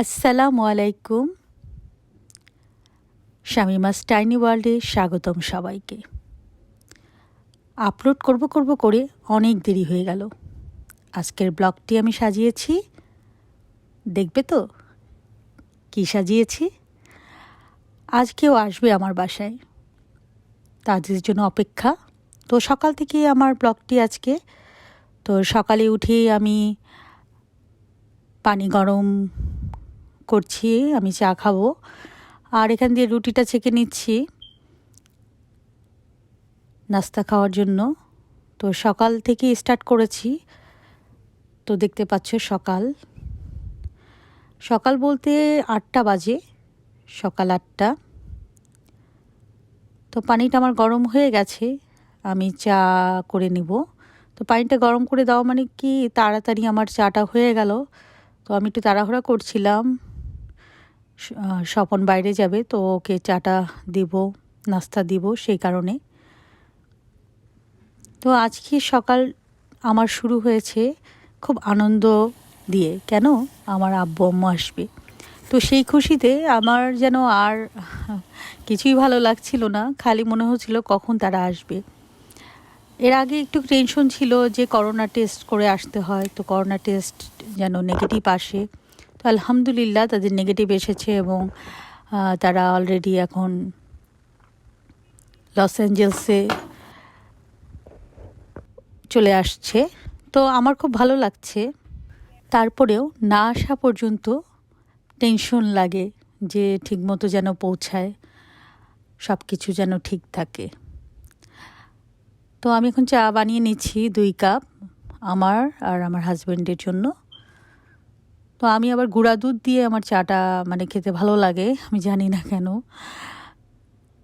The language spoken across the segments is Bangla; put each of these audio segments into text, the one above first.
আসসালামু আলাইকুম। শামিমাস টাইনি ওয়ার্ল্ডে স্বাগতম সবাইকে। আপলোড করব করব করে অনেক দেরি হয়ে গেল। আজকের ব্লগটি আমি সাজিয়েছি। দেখবে তো? কি সাজিয়েছি? আজ কেউ আসবে আমার বাসায়। তাদের জন্য অপেক্ষা। তো সকাল থেকে আমার ব্লগটি আজকে। তো সকালে উঠেই আমি পানি গরম করছি, আমি চা খাব। আর এখান দিয়ে রুটিটা ছেঁকে নিচ্ছি নাস্তা খাওয়ার জন্য। তো সকাল থেকে স্টার্ট করেছি। তো দেখতে পাচ্ছ সকাল। সকাল বলতে আটটা বাজে, সকাল আটটা। তো পানিটা আমার গরম হয়ে গেছে, আমি চা করে নিব। তো পানিটা গরম করে দেওয়া মানে কি, তাড়াতাড়ি আমার চাটা হয়ে গেল। তো আমি একটু তাড়াহুড়া করছিলাম। স্বপন বাইরে যাবে, তো ওকে চাটা দিব, নাস্তা দিব সেই কারণে। তো আজকে সকাল আমার শুরু হয়েছে খুব আনন্দ দিয়ে, কেন? আমার আব্বু, আম্মু আসবে। তো সেই খুশিতে আমার যেন আর কিছুই ভালো লাগছিল না, খালি মনে হচ্ছিল কখন তারা আসবে। এর আগে একটু টেনশন ছিল যে করোনা টেস্ট করে আসতে হয়, তো করোনা টেস্ট যেন নেগেটিভ আসে। তো আলহামদুলিল্লাহ, তাদের নেগেটিভ এসেছে এবং তারা অলরেডি এখন লস অ্যাঞ্জেলসে চলে আসছে। তো আমার খুব ভালো লাগছে। তারপরেও না আসা পর্যন্ত টেনশন লাগে যে ঠিকমতো যেন পৌঁছায় সব কিছু যেন ঠিক থাকে। তো আমি এখন চা বানিয়ে নিচ্ছি দুই কাপ আমার আর আমার হাজব্যান্ডের জন্য। তো আমি আবার গুঁড়া দুধ দিয়ে আমার চাটা মানে খেতে ভালো লাগে, আমি জানি না কেন।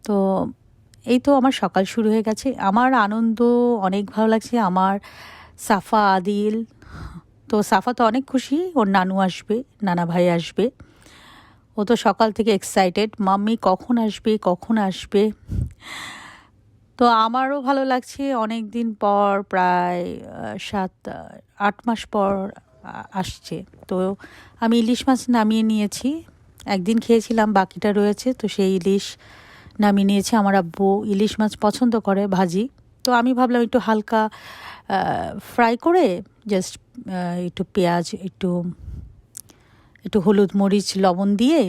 তো এই তো আমার সকাল শুরু হয়ে গেছে। আমার আনন্দ অনেক ভালো লাগছে। আমার সাফা আদিল, তো সাফা তো অনেক খুশি, ওর নানু আসবে, নানা ভাই আসবে। ও তো সকাল থেকে এক্সাইটেড মাম্মি, কখন আসবে কখন আসবে? তো আমারও ভালো লাগছে। অনেক দিন পর, প্রায় সাত, আট মাস পর আসছে। তো আমি ইলিশ মাছ নামিয়ে নিয়েছি। একদিন খেয়েছিলাম, বাকিটা রয়েছে। তো সেই ইলিশ নামিয়ে নিয়েছি। আমার আব্বু ইলিশ মাছ পছন্দ করে ভাজি। তো আমি ভাবলাম একটু হালকা ফ্রাই করে জাস্ট একটু পেঁয়াজ, একটু একটু হলুদ মরিচ, লবণ দিয়ে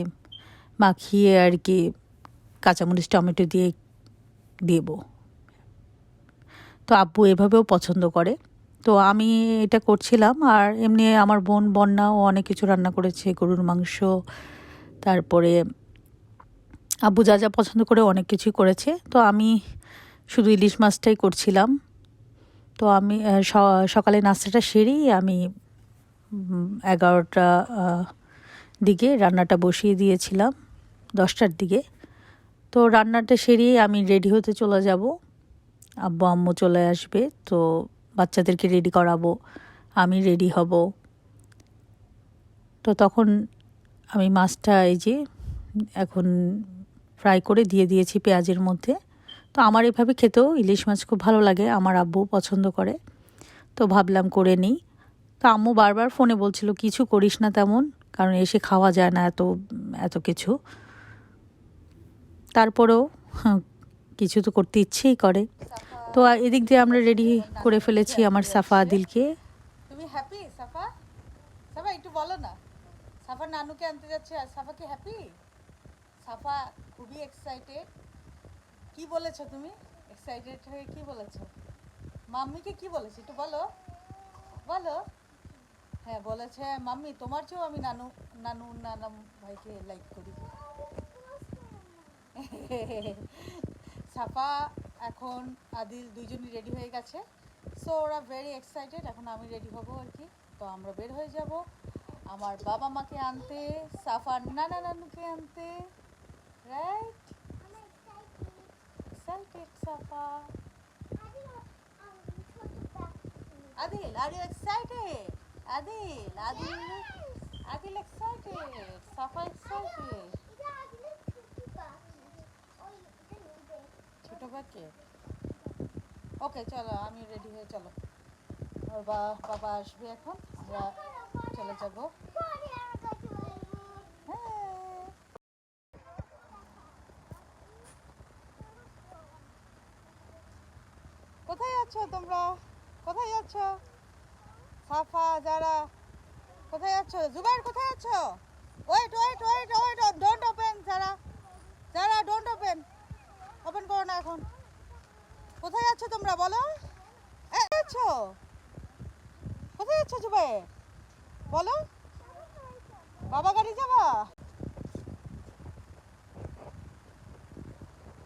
মাখিয়ে আর কি কাঁচামরিচ, টমেটো দিয়ে দেবো। তো আব্বু এভাবেও পছন্দ করে। তো আমি এটা করছিলাম আর এমনি আমার বোন বন্যাও অনেক কিছু রান্না করেছে, গরুর মাংস, তারপরে আব্বু যা যা পছন্দ করে অনেক কিছুই করেছে। তো আমি শুধু ইলিশ মাছটাই করছিলাম। তো আমি সকালে নাস্তাটা সেরেই আমি এগারোটা দিকে রান্নাটা বসিয়ে দিয়েছিলাম, দশটার দিকে। তো রান্নাটা সেরিয়ে আমি রেডি হতে চলে যাব। আব্বু, আম্মু চলে আসবে, তো বাচ্চাদেরকে রেডি করাবো আমি রেডি হব। তো তখন আমি মাছটা এই যে এখন ফ্রাই করে দিয়ে দিয়েছি পেঁয়াজের মধ্যে। তো আমার এভাবে খেতেও ইলিশ মাছ খুব ভালো লাগে আমার আব্বু পছন্দ করে। তো ভাবলাম করে নিই। তো আম্মু বারবার ফোনে বলছিল কিছু করিস না তেমন কারণ এসে খাওয়া যায় না এত এত কিছু। তারপরেও হ্যাঁ, কিছু তো করতে ইচ্ছেই করে। তো এদিক দিয়ে আমরা রেডি করে ফেলেছি আমার সাফা আদিলকে। তুমি হ্যাপি সাফা? সাফা, একটু বলো না। সাফা নানুকে আনতে যাচ্ছে, আর সাফা কি হ্যাপি সাফা খুবই এক্সাইটেড কি বলেছ তুমি? এক্সাইটেড হয়ে কি বলেছ? মাম্মিকে কি বলেছে? একটু বলো। বলো। হ্যাঁ বলেছে, মাম্মি, তোমার চেয়েও আমি নানু নানু, নানাম ভাইকে লাইক করি। সাফা এখন আদিল দুইজনই রেডি হয়ে গেছে। সো ওরা ভেরি এক্সাইটেড এখন আমি রেডি হব আর কি। তো আমরা বের হয়ে যাব। আমার বাবা মাকে আনতে, সাফার নানা নানুকে আনতে। Right excited Safa Adil are you excited Adil Adil Adil excited Safa excited চট্টোপাধ্যায়কে okay, চলো, আমি রেডি হয়ে, চলো। ওর বাবা আসবে এখন, আমরা চলে যাব। হ্যাঁ। কোথায় আছো তোমরা? কোথায় আছো? ফাফা যারা। কোথায় আছো? জুবাইর কোথায় আছো? Wait wait wait wait don't open যারা। যারা ডোন্ট ওপেন ওপেন করো না এখন। কোথায় যাচ্ছ তোমরা, বলো? যাচ্ছ? কোথায় যাচ্ছ জুবাইর বলো। বাবা গাড়ি যাবা?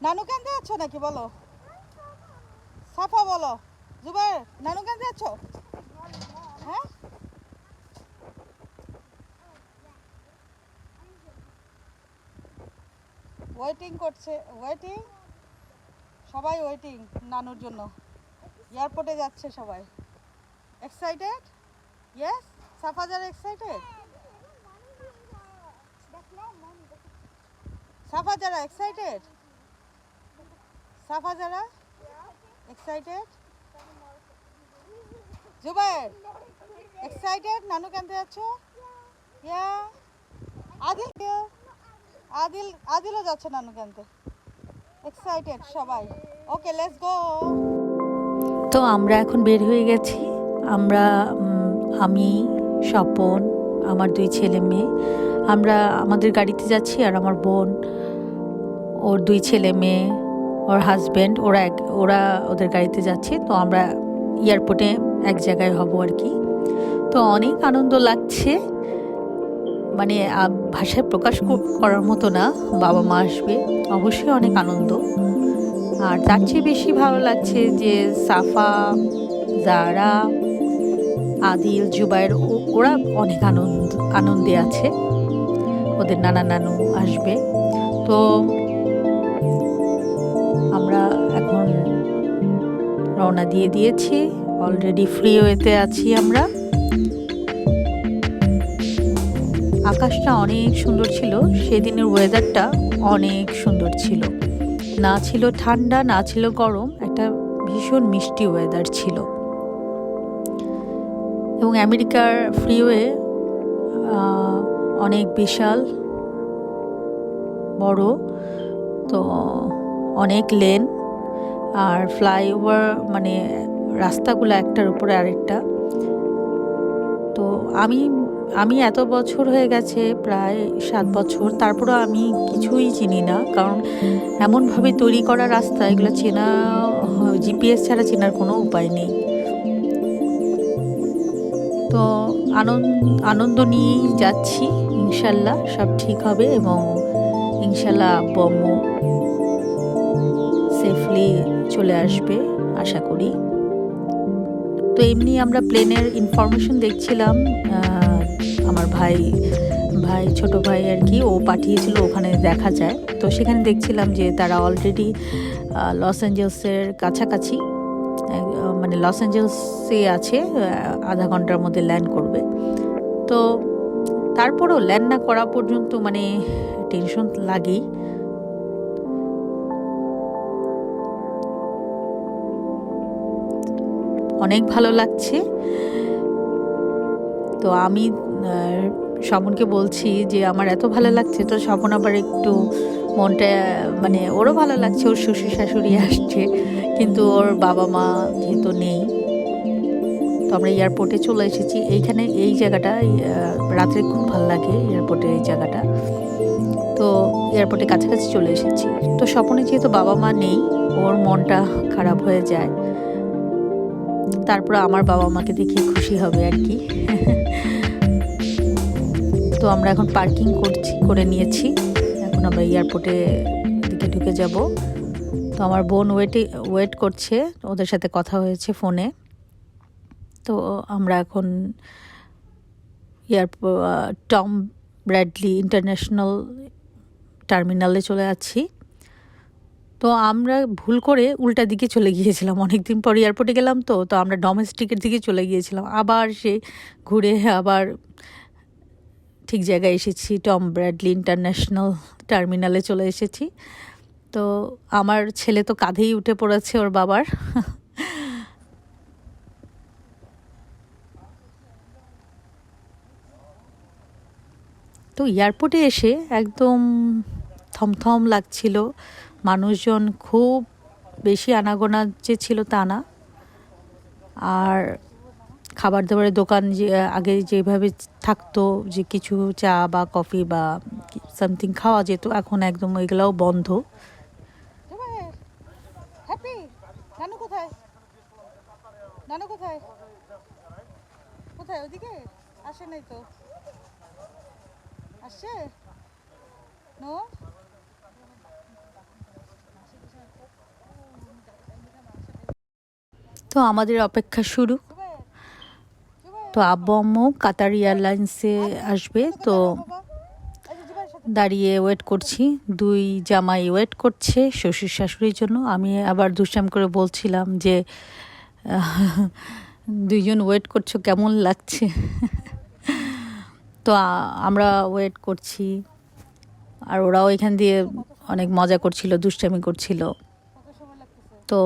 নানুকে আনতে যাচ্ছ নাকি, বলো? সাফা বলো। জুবাই নানুকে আনতে যাচ্ছ? হ্যাঁ? ওয়েটিং করছে ওয়েটিং সবাই ওয়েটিং নানুর জন্য। এয়ারপোর্টে যাচ্ছে সবাই। এক্সাইটেড ইয়েস সাফা যারা এক্সাইটেড সাফা যারা এক্সাইটেড সাফা যারা এক্সাইটেড জুবাইর এক্সাইটেড নানু কেনতে যাচ্ছ? ইয়া, আদিল আদিল, আদিলও যাচ্ছে নানু কেনতে। এক্সাইটেড সবাই। ওকে লেটস গো তো আমরা এখন বের হয়ে গেছি। আমরা আমি, স্বপন, আমার দুই ছেলে মেয়ে। আমরা আমাদের গাড়িতে যাচ্ছি আর আমার বোন, ওর দুই ছেলে মেয়ে, ওর হাজব্যান্ড ওরা এক, ওরা ওদের গাড়িতে যাচ্ছে। তো আমরা এয়ারপোর্টে এক জায়গায় হব আর কি। তো অনেক আনন্দ লাগছে। মানে ভাষায় প্রকাশ কর- করার মতো না, বাবা মা আসবে। অবশ্যই অনেক আনন্দ। আর তার চেয়ে বেশি ভালো লাগছে যে, সাফা, জারা, আদিল জুবাইর ওরা অনেক আনন্দ, আনন্দে আছে। ওদের নানা নানু আসবে। তো, আমরা এখন রওনা দিয়ে দিয়েছি। অলরেডি ফ্রি ওয়েতে আছি আমরা। আকাশটা অনেক সুন্দর ছিল, সেদিনের ওয়েদারটা অনেক সুন্দর ছিল। না ছিল ঠান্ডা, না ছিল গরম, একটা ভীষণ মিষ্টি ওয়েদার ছিল। এবং আমেরিকার ফ্রিওয়ে অনেক বিশাল, বড়, তো অনেক লেন, আর ফ্লাইওভার মানে রাস্তাগুলো একটার উপরে আরেকটা। তো আমি আমি এত বছর হয়ে গেছে, প্রায় সাত বছর। তারপরে আমি কিছুই চিনি না, কারণ এমনভাবে তৈরি করা রাস্তা, এগুলো চেনা, জিপিএস ছাড়া চেনার কোনো উপায় নেই। তো আনন্দ আনন্দ নিয়েই যাচ্ছি, ইনশাল্লাহ সব ঠিক হবে এবং ইনশাল্লাহ আম্মু সেফলি চলে আসবে, আশা করি। তো এমনি আমরা প্লেনের ইনফরমেশন দেখছিলাম আমার ভাই ভাই, ছোট ভাই আর কি, ও পাঠিয়েছিল, ওখানে দেখা যায়। তো সেখানে দেখছিলাম যে তারা অলরেডি লস অ্যাঞ্জেলসের কাছাকাছি মানে লস অ্যাঞ্জেলসে আছে আধা ঘণ্টার মধ্যে ল্যান্ড করবে। তো তারপরেও ল্যান্ড না করা পর্যন্ত মানে টেনশন লাগেই। অনেক ভালো লাগছে। তো আমি স্বপনকে বলছি যে, আমার এত ভালো লাগছে তো। স্বপন আবার একটু মনটা মানে ওরও ভালো লাগছে, ওর শ্বশুর শাশুড়ি আসছে, কিন্তু ওর বাবা মা যেহেতু নেই, তো আমরা এয়ারপোর্টে চলে এসেছি। এইখানে এই জায়গাটা রাত্রে খুব ভালো লাগে এয়ারপোর্টের এই জায়গাটা। তো এয়ারপোর্টে কাছাকাছি চলে এসেছি। তো স্বপনে যেহেতু বাবা মা নেই, ওর মনটা খারাপ হয়ে যায়। তারপর আমার বাবা মাকে দেখে খুশি হবে আর কি। তো আমরা এখন পার্কিং করছি, করে নিয়েছি। এখন আমরা এয়ারপোর্টে দিকে ঢুকে যাব। তো আমার বোন ওয়েটে ওয়েট করছে, ওদের সাথে কথা হয়েছে ফোনে তো আমরা এখন এয়ারপোর্ট টম ব্র্যাডলি ইন্টারন্যাশনাল টার্মিনালে চলে আছি তো আমরা ভুল করে উল্টা দিকে চলে গিয়েছিলাম। অনেক দিন পর এয়ারপোর্টে গেলাম তো তো আমরা ডোমেস্টিকের দিকে চলে গিয়েছিলাম। আবার সে ঘুরে আবার ঠিক জায়গায় এসেছি, টম ব্র্যাডলি ইন্টারন্যাশনাল টার্মিনালে চলে এসেছি। তো আমার ছেলে তো কাঁধেই উঠে পড়েছে ওর বাবার। তো এয়ারপোর্টে এসে একদম থমথম লাগছিল। মানুষজন খুব বেশি আনাগোনা যে ছিল তা না। আর খাবার দাবারের দোকান যে আগে যেভাবে থাকতো যে কিছু চা বা কফি বা সামথিং খাওয়া যেত এখন একদম এগুলোও বন্ধ। হ্যাপি? কোথায়? কোথায়? কোথায়? ওদিকে আসে নাই তো। আসছে? নো? তো আমাদের অপেক্ষা শুরু। তো আব্বু আম্মু কাতার এয়ারলাইন্সে আসবে, তো দাঁড়িয়ে ওয়েট করছি। দুই জামাই ওয়েট করছে শ্বশুর শাশুড়ির জন্য। আমি আবার দুষ্টাম করে বলছিলাম যে দুইজন ওয়েট করছ, কেমন লাগছে? তো আমরা ওয়েট করছি। আর ওরাও এখান দিয়ে অনেক মজা করছিল, দুষ্টামি করছিল। তো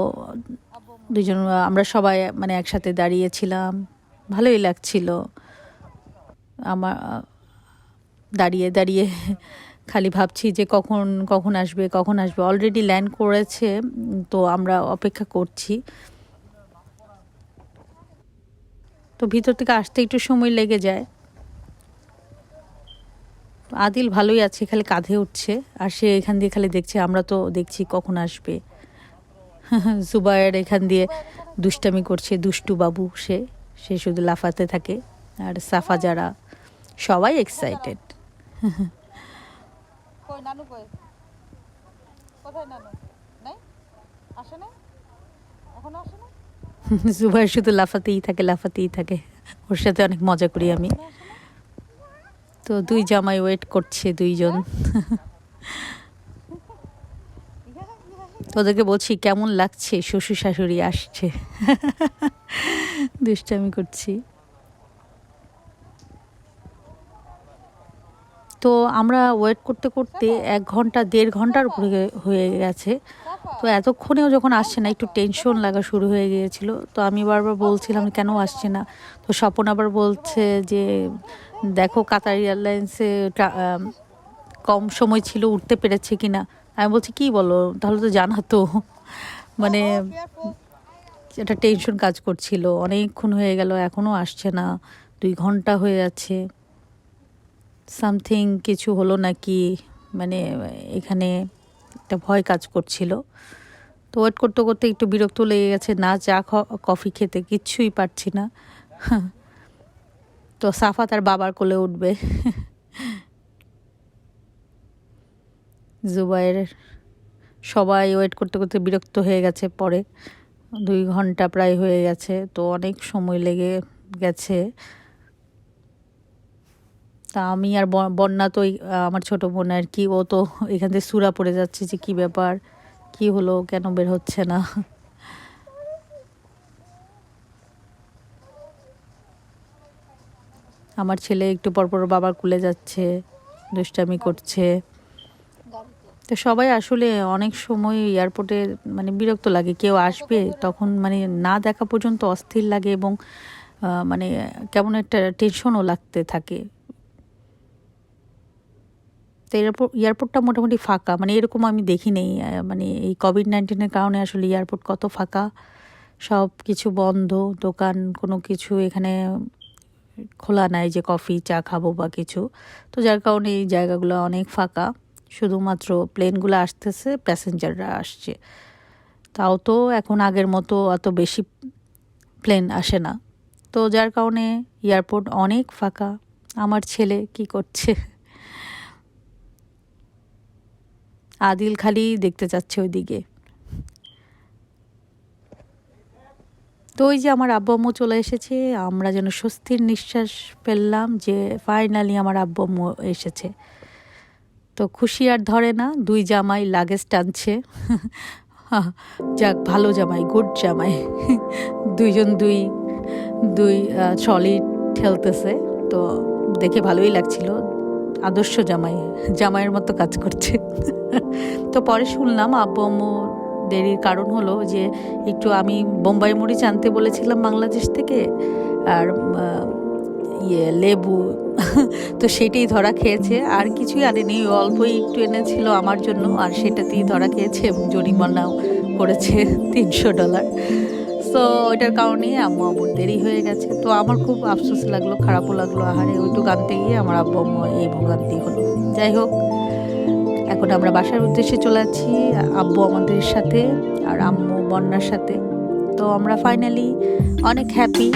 দুজন আমরা সবাই মানে একসাথে দাঁড়িয়েছিলাম। ভালোই লাগছিল। আমার, দাঁড়িয়ে দাঁড়িয়ে খালি ভাবছি যে কখন কখন আসবে কখন আসবে। অলরেডি ল্যান্ড করেছে, তো আমরা অপেক্ষা করছি। তো ভিতর থেকে আসতে একটু সময় লেগে যায়। আদিল ভালোই আছে, খালি কাঁধে উঠছে, আর সে এখান দিয়ে খালি দেখছে, আমরা তো দেখছি কখন আসবে। জুবায়ের এখান দিয়ে দুষ্টামি করছে, দুষ্টু বাবু সে। সে শুধু লাফাতে থাকে আর সাফা যারা সবাই এক্সাইটেড জুবাইর শুধু লাফাতেই থাকে লাফাতেই থাকে। ওর সাথে অনেক মজা করি আমি। তো দুই জামাই ওয়েট করছে দুইজন। তো ওদেরকে বলছি কেমন লাগছে? শ্বশুর শাশুড়ি আসছে। দুষ্টামি করছি। তো আমরা ওয়েট করতে করতে এক ঘণ্টা, দেড় ঘণ্টার উপরে হয়ে গেছে। তো এতক্ষণেও যখন আসছে না, একটু টেনশন লাগা শুরু হয়ে গিয়েছিল। তো আমি বারবার বলছিলাম, কেন আসছে না? তো স্বপন আবার বলছে যে, দেখো কাতার এয়ারলাইন্সে কম সময় ছিল, উঠতে পেরেছে কি না আমি বলছি, কি বলো? তাহলে তো জানাতো। মানে কেয়ারফুল একটা টেনশন কাজ করছিল। অনেকক্ষণ হয়ে গেল, এখনও আসছে না। দুই ঘণ্টা হয়ে যাচ্ছে। সামথিং কিছু হলো নাকি? মানে এখানে একটা ভয় কাজ করছিল। তো ওয়েট করতে করতে একটু বিরক্ত লেগে গেছে। না চা কফি খেতে কিচ্ছুই পারছি না। তো সাফা তার বাবার কোলে উঠবে। জুবাইয়ের সবাই ওয়েট করতে করতে বিরক্ত হয়ে গেছে পরে। দুই ঘণ্টা প্রায় হয়ে গেছে, তো অনেক সময় লেগে গেছে। তা আমি আর বন্যা তো আমার ছোট বোন আর কি, ও তো এখান থেকে সুরা পড়ে যাচ্ছে যে কি ব্যাপার, কি হলো, কেন বের হচ্ছে না। আমার ছেলে একটু পরপর বাবার কুলে যাচ্ছে, দুষ্টামি করছে। তো সবাই আসলে অনেক সময় এয়ারপোর্টে মানে বিরক্ত লাগে, কেউ আসবে তখন মানে না দেখা পর্যন্ত অস্থির লাগে এবং মানে কেমন একটা টেনশনও লাগতে থাকে। তো এয়ারপোর্ট এয়ারপোর্টটা মোটামুটি ফাঁকা মানে এরকম আমি দেখি নেই মানে এই কোভিড নাইন্টিনের কারণে আসলে এয়ারপোর্ট কত ফাঁকা সব কিছু বন্ধ, দোকান কোনো কিছু এখানে খোলা নাই যে কফি চা খাব বা কিছু। তো যার কারণে এই জায়গাগুলো অনেক ফাঁকা। শুধুমাত্র প্লেনগুলো আসতেছে, প্যাসেঞ্জাররা আসছে। তাও তো এখন আগের মতো অত বেশি প্লেন আসে না। তো যার কারণে এয়ারপোর্ট অনেক ফাঁকা। আমার ছেলে কি করছে? আদিল খালি দেখতে চাচ্ছে ওইদিকে। তো ওই যে আমার আব্বু আম্মু চলে এসেছে, আমরা যেন স্বস্তির নিঃশ্বাস ফেললাম যে ফাইনালি আমার আব্বু আম্মু এসেছে। তো খুশি আর ধরে না, দুই জামাই লাগেজ টানছে। যাক, ভালো জামাই গুড জামাই। দুইজন দুই দুই ট্রলি ঠেলতেছে। তো দেখে ভালোই লাগছিল। আদর্শ জামাই, জামাইয়ের মতো কাজ করছে। তো পরে শুনলাম আব্বু দেরির কারণ হলো যে, একটু আমি বোম্বাই মরিচ আনতে বলেছিলাম বাংলাদেশ থেকে। আর ইয়ে লেবু তো সেটাই ধরা খেয়েছে। আর কিছুই আনেনি অল্পই একটু এনেছিল আমার জন্য, আর সেটাতেই ধরা খেয়েছে এবং জরিমানাও করেছে তিনশো ডলার। সো ওইটার কারণে আম্মু আব্বুর দেরি হয়ে গেছে। তো আমার খুব আফসোস লাগল, খারাপও লাগল, আহারে ওইটুকু আনতে গিয়ে আমার আব্বু, আম্মু এই ভোগান্তি হলো। যাই হোক, এখন আমরা বাসার উদ্দেশ্যে চলে যাচ্ছি আব্বু আমাদের সাথে আর আম্মু বন্যার সাথে। তো আমরা ফাইনালি অনেক হ্যাপি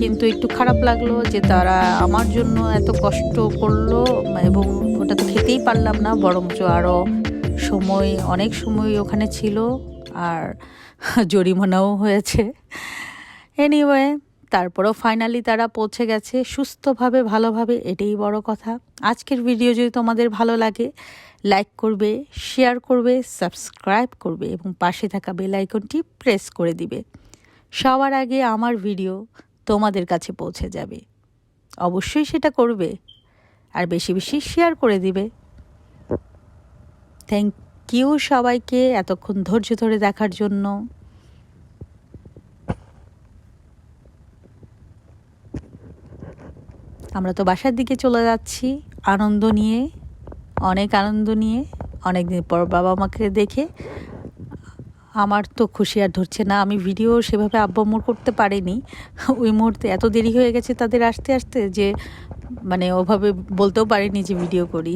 কিন্তু একটু খারাপ লাগল যে তারা আমার জন্য এত কষ্ট করল এবং ওটা তো খেতেই পারলাম না, বরঞ্চ আরও সময়, অনেক সময় ওখানে ছিল আর জরিমানাও হয়েছে। এনিওয়ে তারপরও ফাইনালি তারা পৌঁছে গেছে সুস্থভাবে, ভালোভাবে, এটাই বড় কথা। আজকের ভিডিও যদি তোমাদের ভালো লাগে লাইক করবে শেয়ার করবে সাবস্ক্রাইব করবে এবং পাশে থাকা বেল আইকনটি প্রেস করে দিবে। সবার আগে আমার ভিডিও তোমাদের কাছে পৌঁছে যাবে। অবশ্যই সেটা করবে। আর বেশি বেশি শেয়ার করে দিবে। থ্যাংক ইউ সবাইকে এতক্ষণ ধৈর্য ধরে দেখার জন্য। আমরা তো বাসার দিকে চলে যাচ্ছি আনন্দ নিয়ে, অনেক আনন্দ নিয়ে অনেক দিন পর বাবা মাকে দেখে আমার তো খুশি আর ধরছে না। আমি ভিডিও সেভাবে আব্বামোর করতে পারিনি। ওই মুহূর্তে এত দেরি হয়ে গেছে তাদের আসতে আসতে যে মানে ওভাবে বলতেও পারিনি যে ভিডিও করি।